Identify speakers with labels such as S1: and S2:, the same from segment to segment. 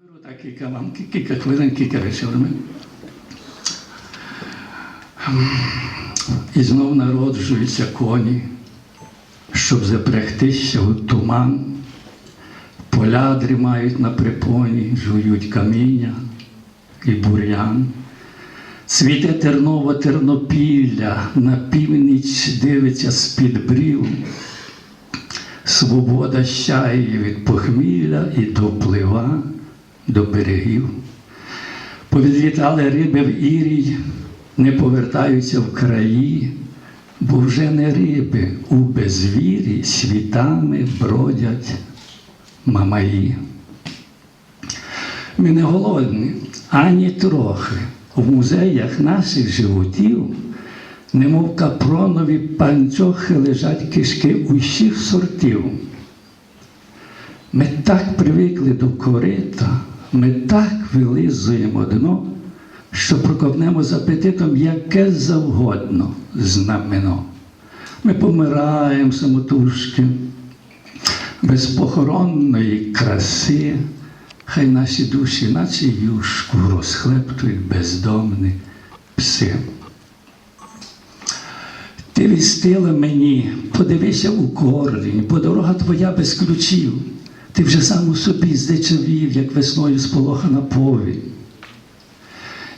S1: Беру так кілька вам, кілька хвилин, кілька речей. І знов народжуються коні, щоб запрягтися у туман. Поля дрімають на припоні, жують каміння і бур'ян. Цвіте терново тернопілля, на північ дивиться з-під брів. Свобода щає від похмілля і доплива до берегів. Повідлітали риби в Ірій, не повертаються в краї, бо вже не риби у безвірі світами бродять мамаї. Ми не голодні ані трохи. В музеях наших животів, немов капронові панчохи лежать кишки усіх сортів. Ми так привикли до корита, ми так вилизуємо дно, що проковнемо з апетитом яке завгодно знамено. Ми помираємо самотужки, без похоронної краси, хай наші душі, наче юшку, розхлептують бездомні пси. Ти відстила мені, подивися у корінь, бо дорога твоя без ключів. Ти вже сам у собі здичавів, як весною сполохана повінь.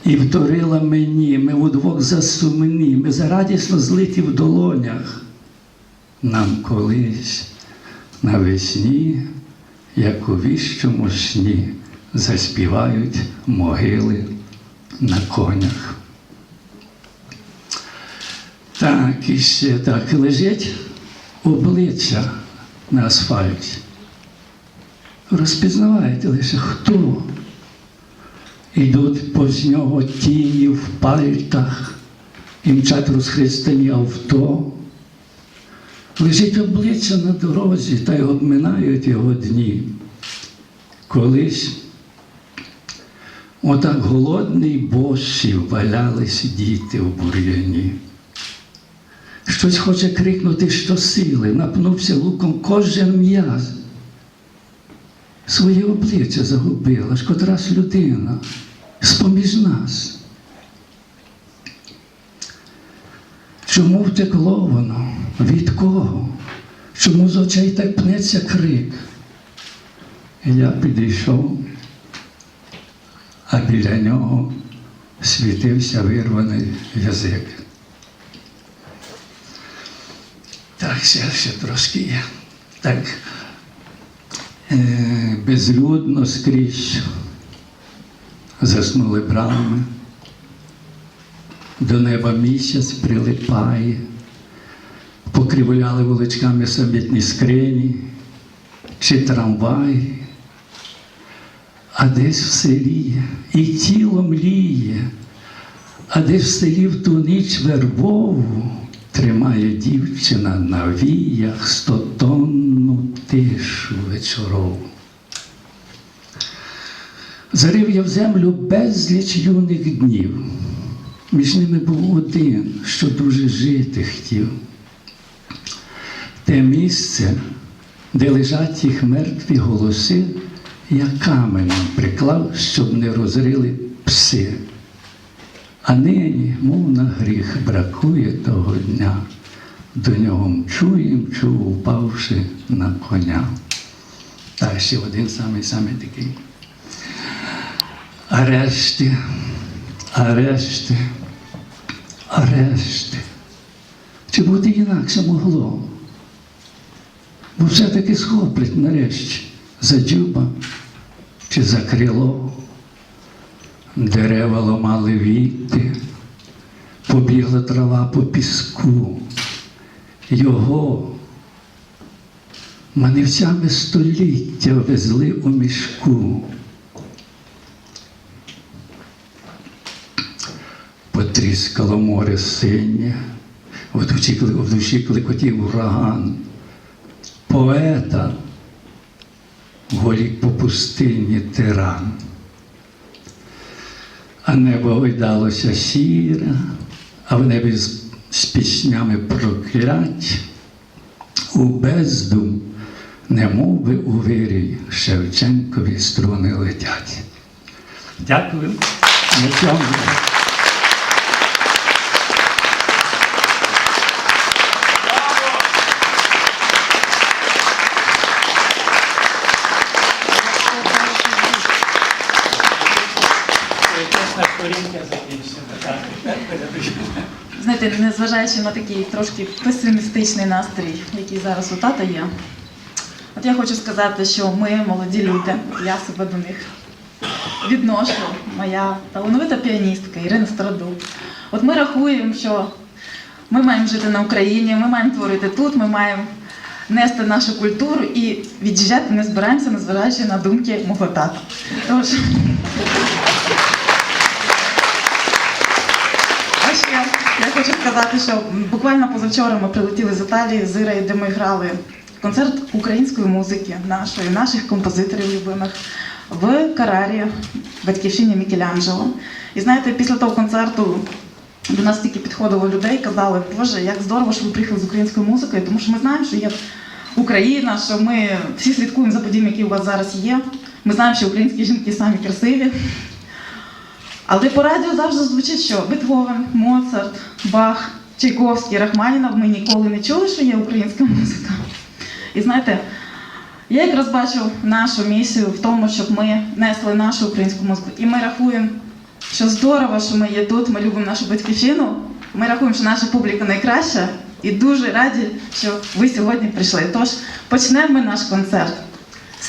S1: І вторила мені, ми удвох засумні, ми зарадісно злиті в долонях. Нам колись навесні, як у віщому сні, заспівають могили на конях. Так, і ще так лежить обличчя на асфальті. Розпізнаваєте лише хто. Ідуть повз нього тіні в пальтах і мчать розхристані авто. Лежить обличчя на дорозі та й обминають його дні. Колись отак голодний босі валялись діти в бур'яні. Щось хоче крикнути щосили, напнувся луком кожен м'яз. Своє обличчя загубила ж котрась людина з-поміж нас. Чому втекло воно? Від кого? Чому з очей так пнеться крик? Я підійшов, а біля нього світився вирваний язик. Так, ще, ще трошки є. Так безлюдно скрізь заснули брами, до неба місяць прилипає, покривляли вуличками самітні скрині чи трамваї, а десь в селі і тіло мліє, а десь в селі в ту ніч вербову тримає дівчина на віях стотонну тишу вечорову. Зарив я в землю безліч юних днів. Між ними був один, що дуже жити хотів. Те місце, де лежать їх мертві голоси, я каменем приклав, щоб не розрили пси. А нині, мов на гріх, бракує того дня. До нього мчу і мчу, упавши на коня. Так, ще один самий самий такий. Арешти, арешти, арешти. Чи бути інакше могло? Бо все-таки схоплять нарешті за дзюба чи за крило. Дерева ломали віти, побігла трава по піску. Його манівцями століття везли у мішку. Потріскало море синє, в душі, в душі клекотів ураган. Поета волік по пустині тиран. А небо гойдалося сіре, а в небі з, піснями проклять у бездум немов би у вирій Шевченкові струни летять. Дякую. На цьому.
S2: Знаєте, незважаючи на такий трошки песимістичний настрій, який зараз у тата є, от я хочу сказати, що ми молоді люди, я себе до них відношу, моя талановита піаністка Ірина Страдук. От ми рахуємо, що ми маємо жити на Україні, ми маємо творити тут, ми маємо нести нашу культуру і від'їжджати не збираємося, незважаючи на думки мого тата. Тож, хочу сказати, що буквально позавчора ми прилетіли з Італії з Ірою, де ми грали концерт української музики нашої, наших композиторів любимих в Карарі, батьківщині Мікеланджело. І знаєте, після того концерту до нас тільки підходило людей, казали, Боже, як здорово, що ви приїхали з українською музикою, тому що ми знаємо, що є Україна, що ми всі слідкуємо за подіями, які у вас зараз є. Ми знаємо, що українські жінки самі красиві. Але по радіо завжди звучить, що Бетховен, Моцарт, Бах, Чайковський, Рахманіна ми ніколи не чули, що є українська музика. І знаєте, я якраз бачу нашу місію в тому, щоб ми несли нашу українську музику. І ми рахуємо, що здорово, що ми є тут, ми любимо нашу батьківщину. Ми рахуємо, що наша публіка найкраща і дуже раді, що ви сьогодні прийшли. Тож почнемо ми наш концерт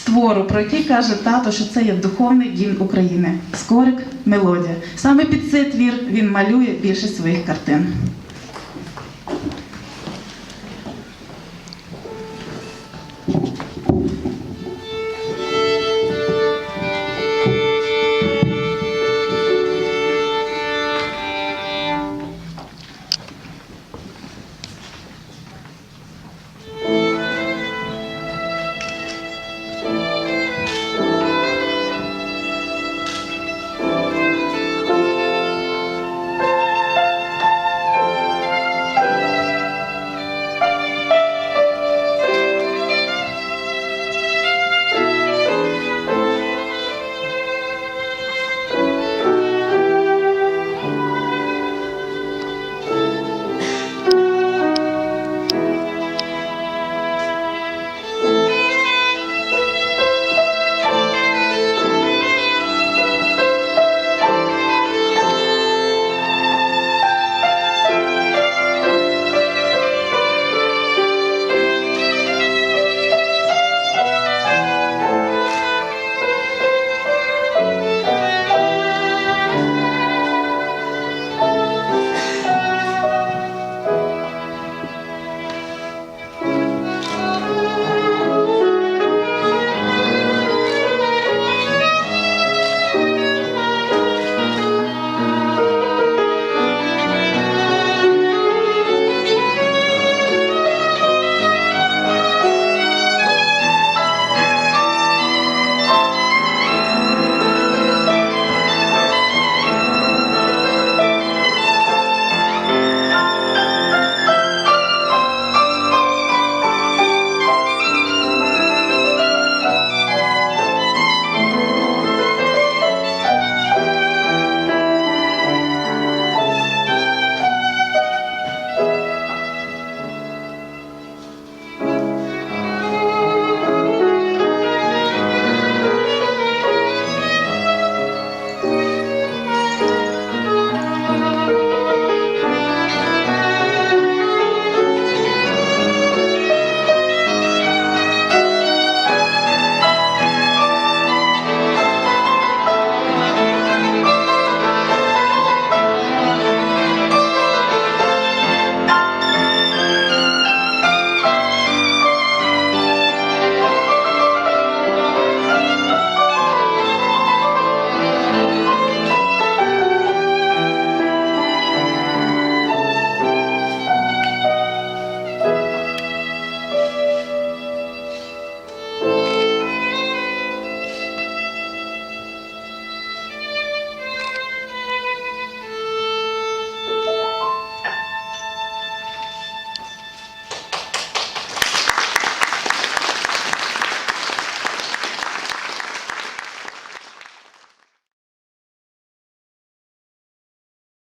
S2: твору, про який каже тато, що це є духовний гімн України. Скорик, мелодія. Саме під цей твір він малює більшість своїх картин.